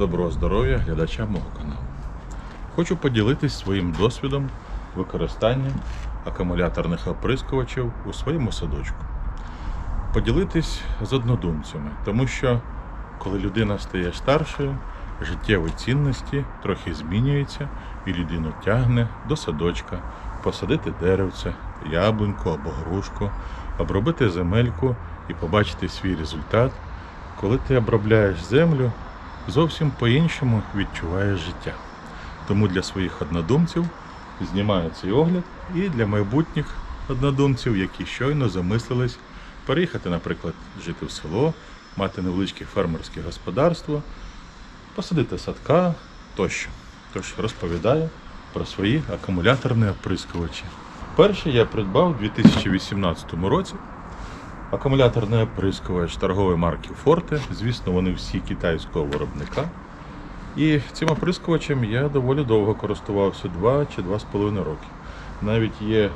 Доброго здоров'я глядачам мого каналу. Хочу поділитись своїм досвідом використання акумуляторних оприскувачів у своєму садочку. Поділитись з однодумцями, тому що коли людина стає старшою, життєві цінності трохи змінюються і людину тягне до садочка, посадити деревце, яблуньку або грушку, обробити земельку і побачити свій результат. Коли ти обробляєш землю, зовсім по-іншому відчуваєш життя. Тому для своїх однодумців знімаю цей огляд і для майбутніх однодумців, які щойно замислились переїхати, наприклад, жити в село, мати невеличке фермерське господарство, посадити садка тощо. Тож розповідаю про свої акумуляторні оприскувачі. Перший я придбав у 2018 році. Акумуляторний оприскувач торгової марки Forte. Звісно, вони всі китайського виробника. І цим оприскувачем я доволі довго користувався 2 чи 2,5 роки. Навіть є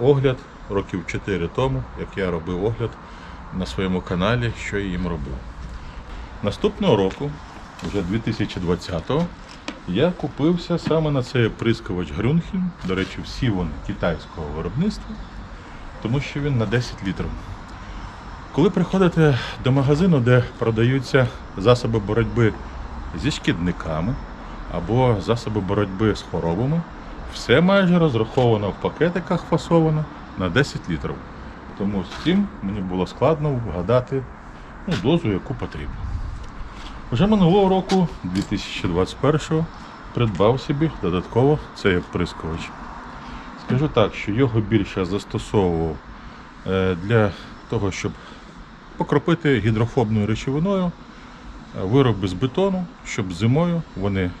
огляд років 4 тому, як я робив огляд на своєму каналі, що я їм робив. Наступного року, вже 2020-го, я купився саме на цей оприскувач Грюнхін. До речі, всі вони китайського виробництва, тому що він на 10 літрів. Коли приходите до магазину, де продаються засоби боротьби зі шкідниками або засоби боротьби з хворобами, все майже розраховано в пакетиках фасовано на 10 літрів. Тому з цим мені було складно вгадати ну, дозу, яку потрібно. Вже минулого року, 2021-го, придбав собі додатково цей оприскувач. Скажу так, що його більше застосовував е, для того, щоб покропити гідрофобною речовиною е, вироби з бетону, щоб зимою вони е,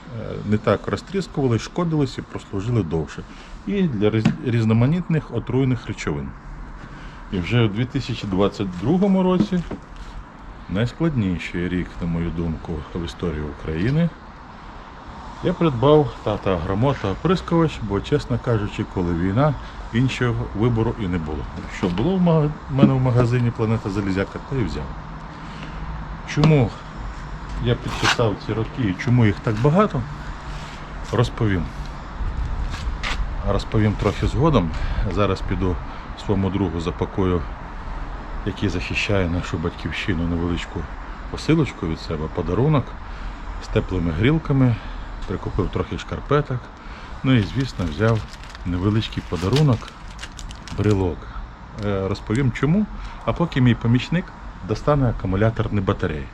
не так розтріскували, шкодились і прослужили довше. І для різноманітних отруйних речовин. І вже у 2022 році найскладніший рік, на мою думку, в історії України. Я придбав тата грамота оприскувач, бо, чесно кажучи, коли війна, іншого вибору і не було. Що було в мене в магазині Планета Залізяка, то і взяв. Чому я підчитав ці роки і чому їх так багато, розповім. Розповім трохи згодом. Зараз піду своєму другу запакую, який захищає нашу батьківщину невеличку посилочку від себе, подарунок з теплими грілками, прикупив трохи шкарпеток. Ну і, звісно, взяв невеличкий подарунок, брелок. Е, Розповім чому, а поки мій помічник достане акумуляторні батареї.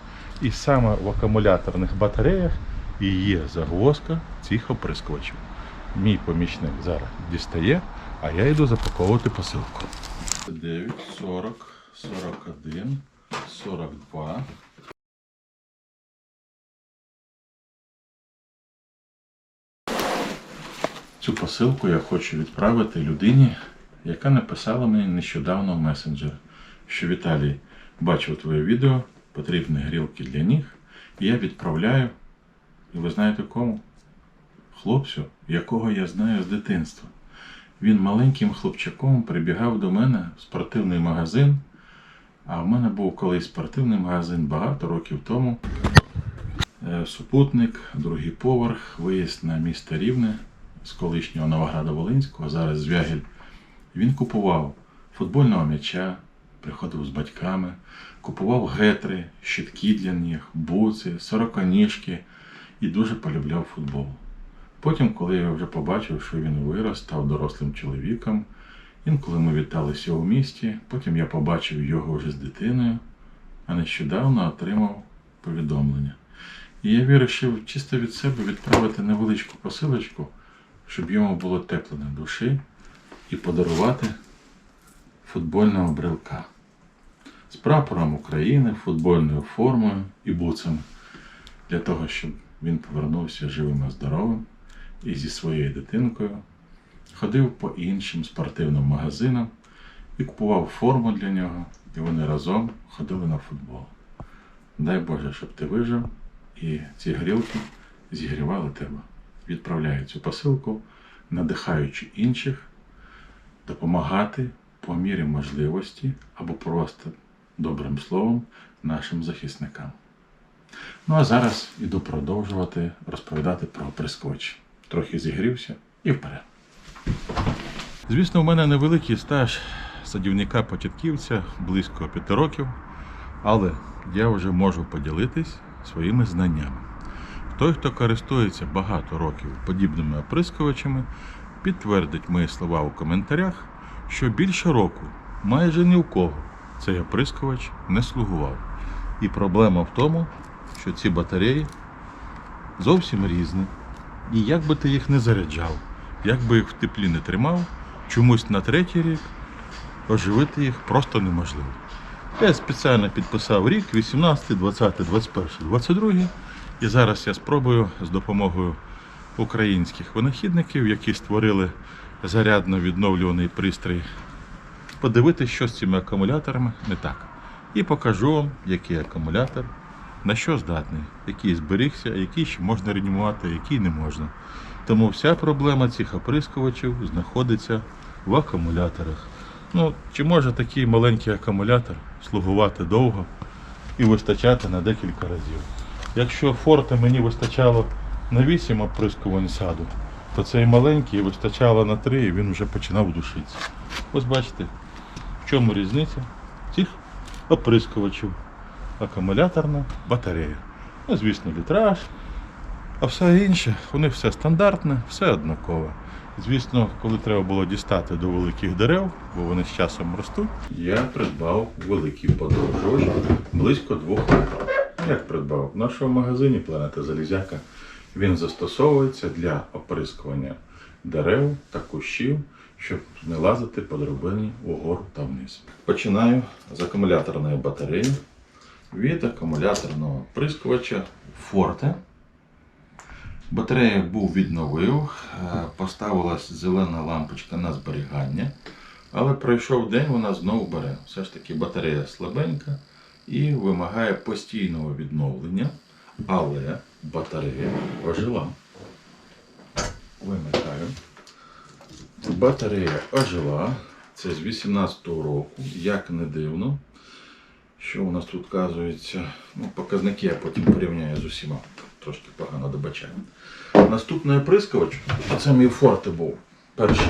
І саме в акумуляторних батареях і є загвозка цих оприскувачів. Мій помічник зараз дістає, а я йду запаковувати посилку. 9, 40, 41, 42. Цю посилку я хочу відправити людині, яка написала мені нещодавно в месенджер, що Віталій бачив твоє відео, потрібні грілки для ніг, і я відправляю. І ви знаєте кому? Хлопцю, якого я знаю з дитинства. Він маленьким хлопчаком прибігав до мене в спортивний магазин. А в мене був колись спортивний магазин багато років тому. Е, Супутник, другий поверх, виїзд на місто Рівне з колишнього Новограда Волинського, зараз Звягіль. Він купував футбольного м'яча, приходив з батьками, купував гетри, щитки для ніг, буци, сороконіжки і дуже полюбляв футбол. Потім, коли я вже побачив, що він вирос, став дорослим чоловіком, інколи ми віталися у місті, потім я побачив його вже з дитиною, а нещодавно отримав повідомлення. І я вирішив чисто від себе відправити невеличку посилочку, щоб йому було тепло на душі, і подарувати футбольного брелка з прапором України, футбольною формою і буцами для того, щоб він повернувся живим і здоровим і зі своєю дитинкою ходив по іншим спортивним магазинам і купував форму для нього, і вони разом ходили на футбол. Дай Боже, щоб ти вижив і ці грілки зігрівали тебе. Відправляю цю посилку, надихаючи інших, допомагати по мірі можливості або просто добрим словом нашим захисникам. Ну а зараз іду продовжувати розповідати про оприскувач. Трохи зігрівся і вперед. Звісно, у мене невеликий стаж садівника-початківця, близько п'яти років, але я вже можу поділитись своїми знаннями. Той, хто користується багато років подібними оприскувачами, підтвердить мої слова у коментарях, що більше року майже ні у кого цей оприскувач не слугував. І проблема в тому, що ці батареї зовсім різні. І як би ти їх не заряджав, як би їх в теплі не тримав, чомусь на третій рік оживити їх просто неможливо. Я спеціально підписав рік 18, 20, 21, 22. І зараз я спробую з допомогою українських винахідників, які створили зарядно відновлюваний пристрій, подивитися, що з цими акумуляторами не так. І покажу вам, який акумулятор, на що здатний, який зберігся, який ще можна реанімувати, який не можна. Тому вся проблема цих оприскувачів знаходиться в акумуляторах. Ну, чи може такий маленький акумулятор слугувати довго і вистачати на декілька разів? Якщо форте мені вистачало на 8 оприскувань саду, то цей маленький вистачало на 3 і він вже починав душитися. Ось бачите, в чому різниця цих оприскувачів. Акумуляторна батарея. Ну, звісно, літраж. А все інше, у них все стандартне, все однакове. Звісно, коли треба було дістати до великих дерев, бо вони з часом ростуть, я придбав великий подовжувач близько двох метрів. Як придбав? В нашому магазині Планета Залізяка він застосовується для оприскування дерев та кущів, щоб не лазити по драбині угору та вниз. Починаю з акумуляторної батареї від акумуляторного оприскувача Forte. Батарею був відновив, е, поставилась зелена лампочка на зберігання, але пройшов день, вона знову бере. Все ж таки батарея слабенька і вимагає постійного відновлення, але батарея ожила. Вимикаю. Батарея ожила. Це з 18-го року, як не дивно. Що у нас тут вказується? Ну, показники я потім порівняю з усіма. Трошки погано добачаю. Наступний оприскувач, це мій форте був перший.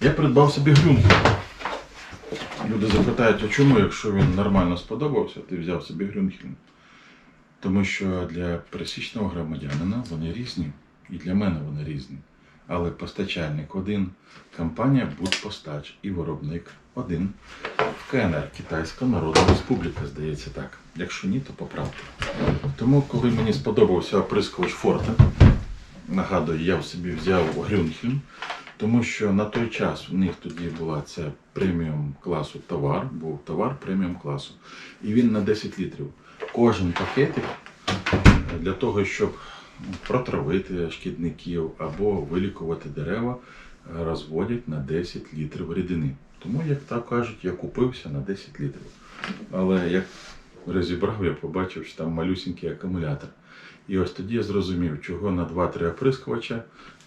Я придбав собі грюнки. Люди запитають, а чому, якщо він нормально сподобався, ти взяв собі грюнхель? Тому що для пересічного громадянина вони різні, і для мене вони різні. Але постачальник один, компанія Будпостач і виробник один. В КНР Китайська Народна Республіка, здається так. Якщо ні, то поправте. Тому, коли мені сподобався оприскувач Форте, нагадую, я собі взяв Грюнхельм, тому що на той час в них тоді була це преміум класу товар, був товар преміум класу. І він на 10 літрів. Кожен пакетик для того, щоб протравити шкідників або вилікувати дерева, розводять на 10 літрів рідини. Тому, як так кажуть, я купився на 10 літрів. Але як розібрав, я побачив, що там малюсінький акумулятор. І ось тоді я зрозумів, чого на 2-3 оприскувача,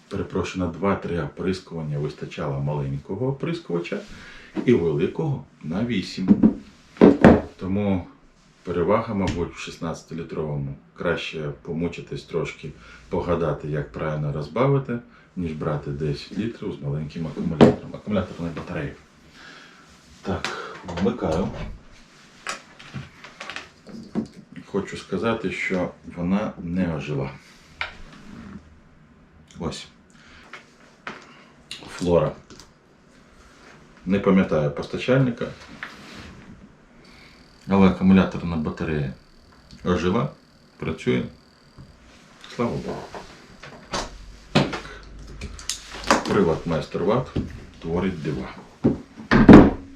перепрошую, на 2-3 оприскування вистачало маленького оприскувача і великого на 8. Тому перевага, мабуть, в 16-літровому. Краще помучитись трошки, погадати, як правильно розбавити, ніж брати 10 літрів з маленьким акумулятором. Акумуляторної батареї. Так, вмикаю. Хочу сказати, що вона не ожила. Ось. Флора. Не пам'ятаю постачальника. Але акумуляторна батарея ожила, працює. Слава Богу. Прилад майстер Ват творить дива.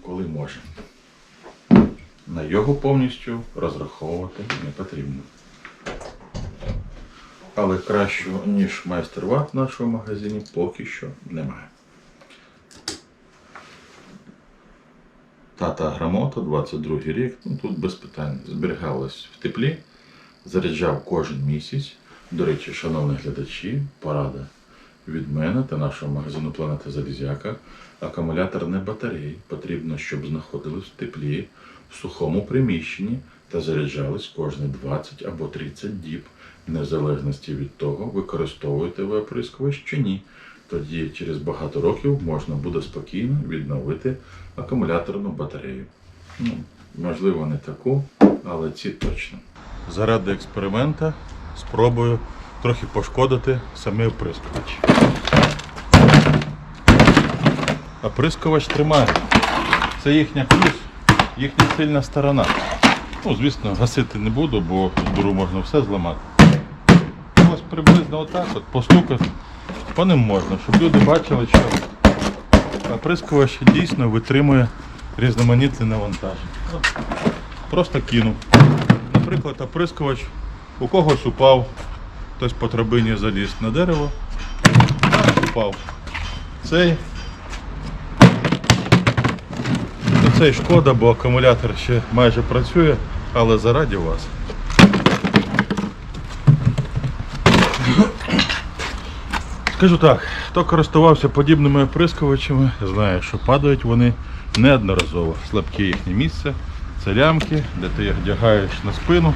Коли може. На його повністю розраховувати не потрібно. Але кращого, ніж майстер Ват в нашому магазині, поки що немає. Тата Грамота, 22 рік, ну тут без питань. Зберігалась в теплі, заряджав кожен місяць. До речі, шановні глядачі, порада від мене та нашого магазину Планета Залізяка. Акумуляторні батареї потрібно, щоб знаходились в теплі, в сухому приміщенні та заряджались кожні 20 або 30 діб, в незалежності від того, використовуєте ви оприскувач чи ні. Тоді через багато років можна буде спокійно відновити акумуляторну батарею. Ну, можливо, не таку, але ці точно. Заради експеримента спробую трохи пошкодити самий оприскувач. Оприскувач тримає. Це їхня плюс, їхня сильна сторона. Ну, звісно, гасити не буду, бо дуру можна все зламати. Ось приблизно отак от постукати по ним можна, щоб люди бачили, що оприскувач дійсно витримує різноманітне навантаження. Просто кинув. Наприклад, оприскувач у когось упав, хтось по драбині заліз на дерево, упав. Цей Ну, Це шкода, бо акумулятор ще майже працює, але зараді вас. Скажу так, хто користувався подібними оприскувачами, знає, що падають вони неодноразово. Слабке їхнє місце, це лямки, де ти їх одягаєш на спину.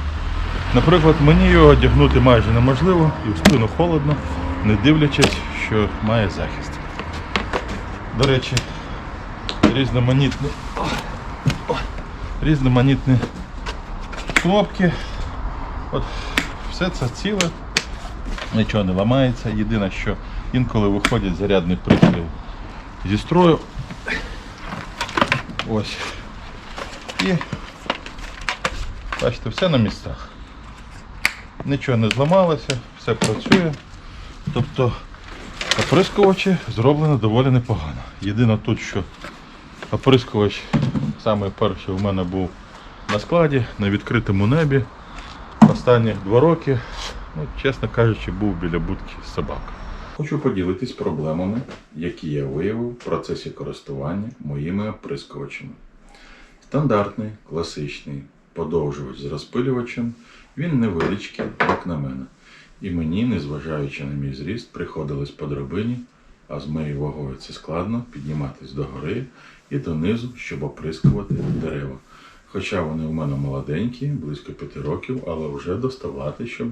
Наприклад, мені його одягнути майже неможливо і в спину холодно, не дивлячись, що має захист. До речі, різноманітні, різноманітні кнопки. От все це ціле, нічого не ламається. Єдине, що інколи виходять зарядний пристрій зі строю. Ось. І бачите, все на місцях. Нічого не зламалося, все працює. Тобто оприскувачі зроблено доволі непогано. Єдине тут, що оприскувач саме перший у мене був на складі, на відкритому небі. Останні два роки, ну, чесно кажучи, був біля будки з собакою. Хочу поділитись проблемами, які я виявив в процесі користування моїми оприскувачами. Стандартний, класичний подовжувач з розпилювачем, він невеличкий, як на мене. І мені, незважаючи на мій зріст, приходилось по драбині, а з моєю вагою це складно підніматись до гори і донизу, щоб оприскувати дерева. Хоча вони у мене молоденькі, близько п'яти років, але вже доставати, щоб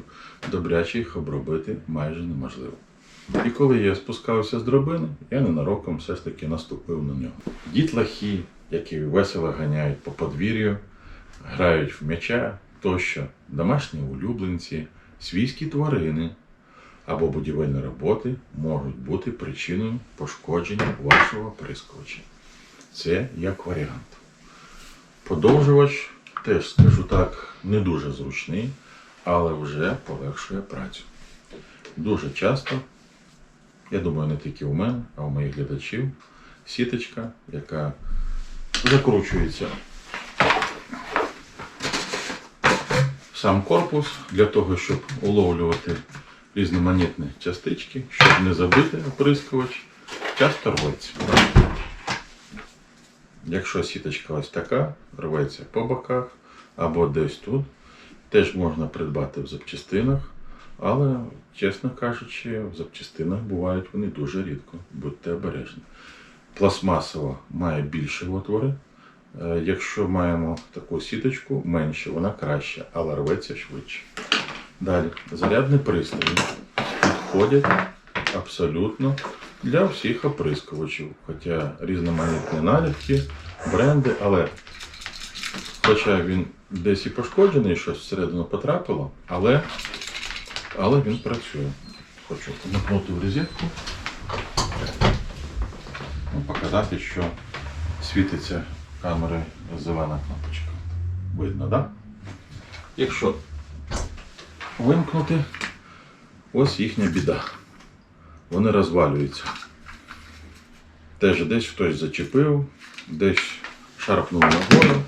добряче їх обробити майже неможливо. І коли я спускався з драбини, я ненароком все ж таки наступив на нього. Дітлахи, які весело ганяють по подвір'ю, грають в м'яча тощо, домашні улюбленці, свійські тварини або будівельні роботи можуть бути причиною пошкодження вашого оприскувача. Це як варіант. Подовжувач, теж скажу так, не дуже зручний, але вже полегшує працю. Дуже часто, я думаю, не тільки у мене, а у моїх глядачів, сіточка, яка закручується сам корпус для того, щоб уловлювати різноманітні частички, щоб не забити оприскувач, часто рветься. Якщо сіточка ось така, рветься по боках або десь тут, теж можна придбати в запчастинах, але, чесно кажучи, в запчастинах бувають вони дуже рідко, будьте обережні. Пластмасова має більші отвори. Е, Якщо маємо таку сіточку, менше, вона краща, але рветься швидше. Далі, зарядні пристрої підходять абсолютно для всіх оприскувачів. Хоча різноманітні наліпки, бренди, але хоча він десь і пошкоджений, щось всередину потрапило, але, але він працює. Хочу помкнути в розетку. Ну, Показати, що світиться камерою зелена кнопочка. Видно, так? Да? Якщо вимкнути, ось їхня біда. Вони розвалюються. Теж десь хтось зачепив, десь шарпнув ногою.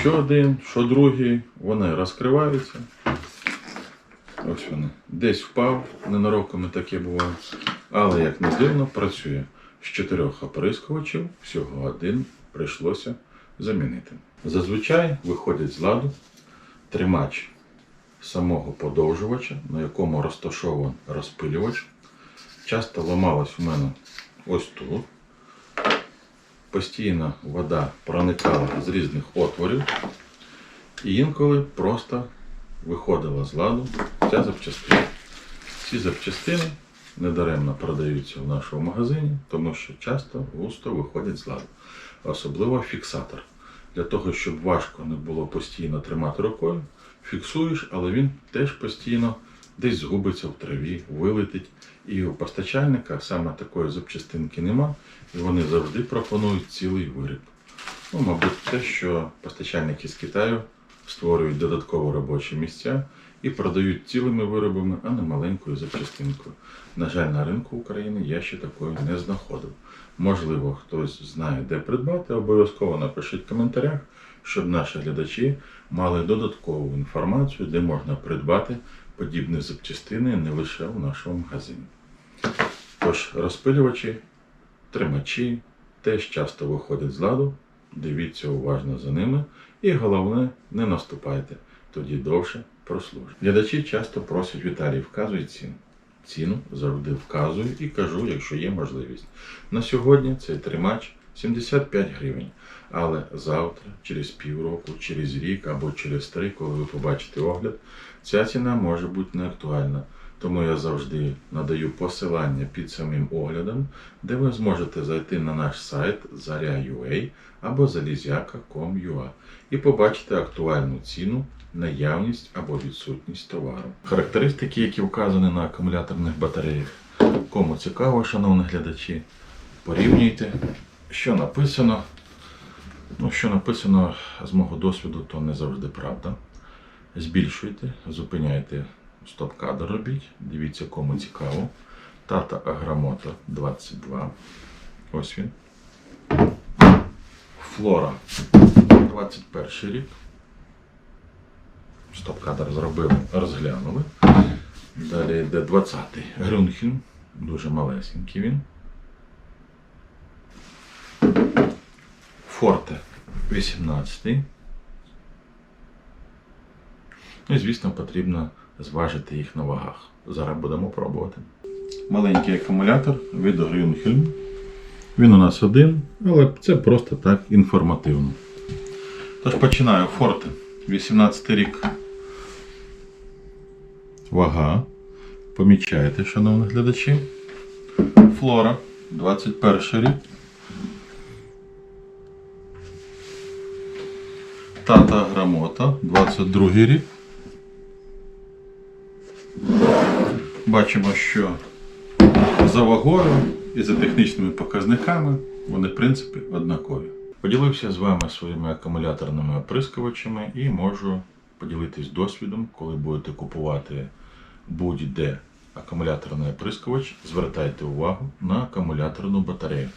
Що один, що другий, вони розкриваються. Ось вони. Десь впав, ненароком і таке буває. Але як не дивно, працює. З чотирьох оприскувачів всього один прийшлося замінити. Зазвичай виходять з ладу тримач самого подовжувача, на якому розташований розпилювач. Часто ламалось у мене ось тут. Постійно вода проникала з різних отворів. І інколи просто виходила з ладу ця запчастина. Ці запчастини недаремно продаються в нашому магазині, тому що часто густо виходять з ладу. Особливо фіксатор. Для того, щоб важко не було постійно тримати рукою, фіксуєш, але він теж постійно десь згубиться в траві, вилетить. І у постачальника саме такої запчастинки нема, і вони завжди пропонують цілий виріб. Ну, мабуть, те, що постачальники з Китаю створюють додатково робочі місця і продають цілими виробами, а не маленькою запчастинкою. На жаль, на ринку України я ще такої не знаходив. Можливо, хтось знає, де придбати, обов'язково напишіть в коментарях, щоб наші глядачі мали додаткову інформацію, де можна придбати подібні запчастини не лише в нашому магазині. Тож розпилювачі, тримачі теж часто виходять з ладу. Дивіться уважно за ними і головне, не наступайте, тоді довше прослужить. Глядачі часто просять Віталій, вказуй ціну. Ціну завжди вказую і кажу, якщо є можливість. На сьогодні цей тримач 75 гривень. Але завтра, через півроку, через рік або через три, коли ви побачите огляд, ця ціна може бути не актуальна. Тому я завжди надаю посилання під самим оглядом, де ви зможете зайти на наш сайт zarya.ua або залізяка.com.ua і побачити актуальну ціну, наявність або відсутність товару. Характеристики, які вказані на акумуляторних батареях. Кому цікаво, шановні глядачі, порівнюйте, що написано. Ну, що написано з мого досвіду, то не завжди правда. Збільшуйте, зупиняйте стоп-кадр робіть. Дивіться, кому цікаво. Тата Аграмото 22. Ось він. Флора 21 рік. Стоп-кадр зробили, розглянули. Далі йде 20-й. Грюнхен. Дуже малесенький він. Форте 18. Ну і, звісно, потрібно зважити їх на вагах. Зараз будемо пробувати. Маленький акумулятор від Grünhelm. Він у нас один, але це просто так інформативно. Тож починаю. Форте 18 рік. Вага. Помічаєте, шановні глядачі. Флора 21 рік. Тата Грамота 22 рік. Бачимо, що за вагою і за технічними показниками вони, в принципі, однакові. Поділився з вами своїми акумуляторними оприскувачами і можу поділитись досвідом, коли будете купувати будь-де акумуляторний оприскувач, звертайте увагу на акумуляторну батарею.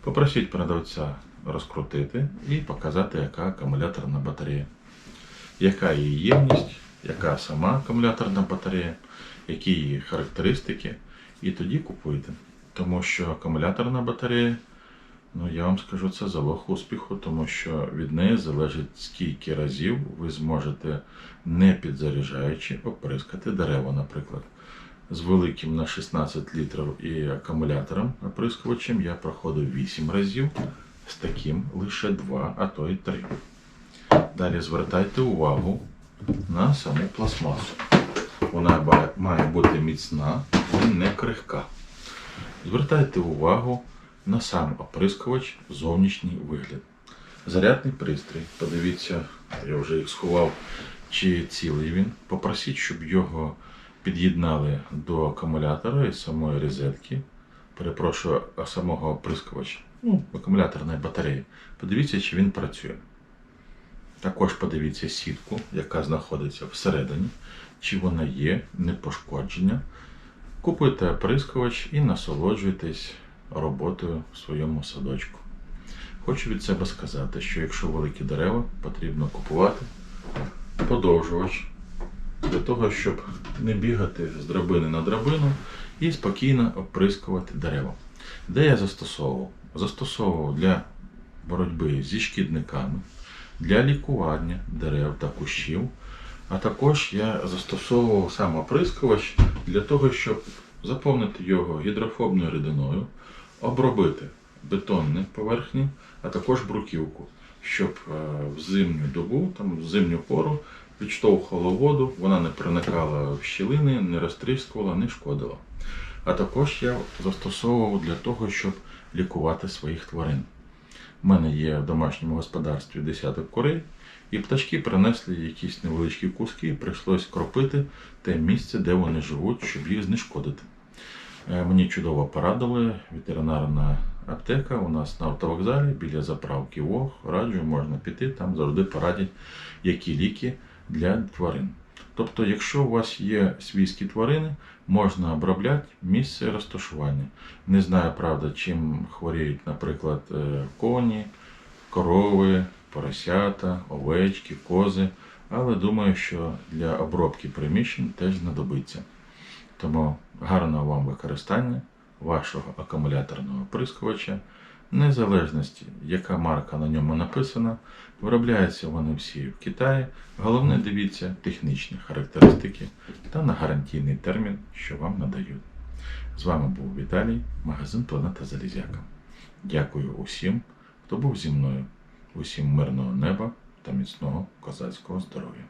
Попросіть продавця розкрутити і показати, яка акумуляторна батарея, яка її ємність, яка сама акумуляторна батарея, які її характеристики, і тоді купуйте. Тому що акумуляторна батарея, ну я вам скажу, це залог успіху, тому що від неї залежить скільки разів ви зможете, не підзаряджаючи, оприскати дерева, наприклад. З великим на 16 літрів і акумулятором оприскувачем я проходив 8 разів, з таким лише 2, а то й 3. Далі звертайте увагу на саму пластмасу. Вона має бути міцна і не крихка. Звертайте увагу на сам оприскувач, зовнішній вигляд. Зарядний пристрій. Подивіться, я вже їх сховав, чи цілий він. Попросіть, щоб його під'єднали до акумулятора і самої розетки. Перепрошую, самого оприскувача. Ну, акумуляторної батареї. Подивіться, чи він працює. Також подивіться сітку, яка знаходиться всередині, чи вона є, не пошкодження. Купуйте оприскувач і насолоджуйтесь роботою в своєму садочку. Хочу від себе сказати, що якщо великі дерева, потрібно купувати подовжувач для того, щоб не бігати з драбини на драбину і спокійно оприскувати дерева. Де я застосовував? Застосовував для боротьби зі шкідниками, для лікування дерев та кущів. А також я застосовував сам оприскувач для того, щоб заповнити його гідрофобною рідиною, обробити бетонні поверхні, а також бруківку. щоб е, в зимню добу, там в зимню пору відштовхувала воду, вона не проникала в щілини, не розтріскувала, не шкодила. А також я застосовував для того, щоб лікувати своїх тварин. У мене є в домашньому господарстві десяток курей, і пташки принесли якісь невеличкі куски, і прийшлось кропити те місце, де вони живуть, щоб їх знешкодити. Е, Мені чудово порадили ветеринарна аптека у нас на автовокзалі біля заправки ВОГ. Раджу, можна піти, там завжди порадять, які ліки для тварин. Тобто, якщо у вас є свійські тварини, можна обробляти місце розташування. Не знаю, правда, чим хворіють, наприклад, е, коні, корови, поросята, овечки, кози, але думаю, що для обробки приміщень теж знадобиться. Тому гарного вам використання вашого акумуляторного оприскувача, незалежності, яка марка на ньому написана, виробляються вони всі в Китаї. Головне дивіться технічні характеристики та на гарантійний термін, що вам надають. З вами був Віталій, магазин Планета Залізяка. Дякую усім, хто був зі мною. Усім мирного неба та міцного козацького здоров'я.